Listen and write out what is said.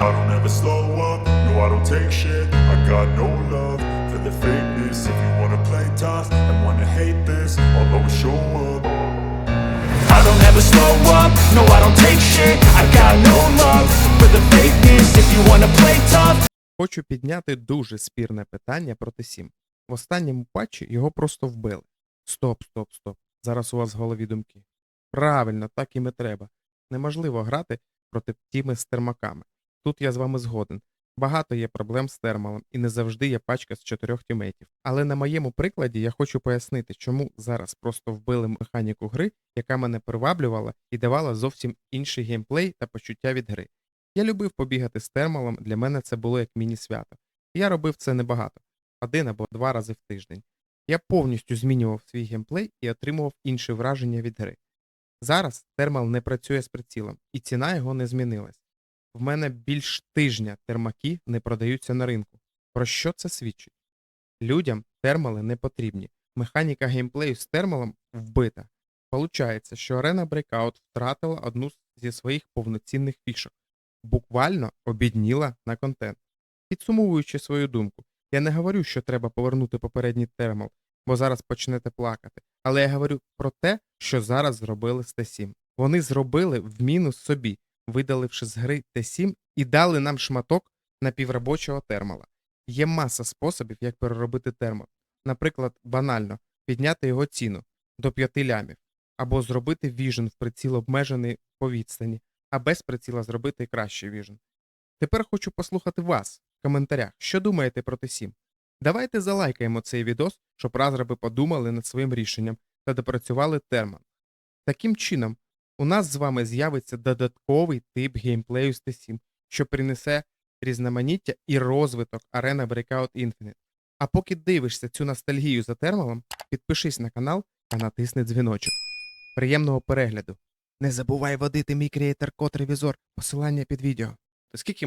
I don't ever slow up, no I don't take shit I got no love for the fakeness If you wanna play tough and wanna hate this I'll always show up I don't ever slow up, no I don't take shit I got no love for the fakeness If you wanna play tough Хочу підняти дуже спірне питання проти Сім. В останньому патчі його просто вбили. Стоп, стоп, стоп. Зараз у вас в голові думки. Правильно, так і треба. Неможливо грати проти тіми з термаками. Тут я з вами згоден. Багато є проблем з термалом, і не завжди є пачка з чотирьох тімейтів. Але на моєму прикладі я хочу пояснити, чому зараз просто вбили механіку гри, яка мене приваблювала і давала зовсім інший геймплей та почуття від гри. Я любив побігати з термалом, для мене це було як міні-свято. Я робив це небагато, один або два рази в тиждень. Я повністю змінював свій геймплей і отримував інші враження від гри. Зараз термал не працює з прицілом, і ціна його не змінилась. В мене більш тижня термаки не продаються на ринку. Про що це свідчить? Людям термали не потрібні. Механіка геймплею з термалом вбита. Получається, що арена Breakout втратила одну зі своїх повноцінних фішок буквально обідніла на контент. Підсумовуючи свою думку, я не говорю, що треба повернути попередній термал, бо зараз почнете плакати. Але я говорю про те, що зараз зробили з Т7. Вони зробили в мінус собі, видаливши з гри Т7 і дали нам шматок напівробочого термала. Є маса способів, як переробити термал. Наприклад, банально підняти його ціну до 5 лямів, або зробити віжен в приціл обмежений по відстані, а без приціла зробити кращий віжен. Тепер хочу послухати вас в коментарях, що думаєте про Т7. Давайте залайкаємо цей відос, щоб розраби подумали над своїм рішенням та допрацювали терман. Таким чином, у нас з вами з'явиться додатковий тип геймплею з Т7, що принесе різноманіття і розвиток Arena Breakout Infinite. А поки дивишся цю ностальгію за термалом, підпишись на канал та натисни дзвіночок. Приємного перегляду! Не забувай водити мій креатор код ревізор, посилання під відео. Скільки ми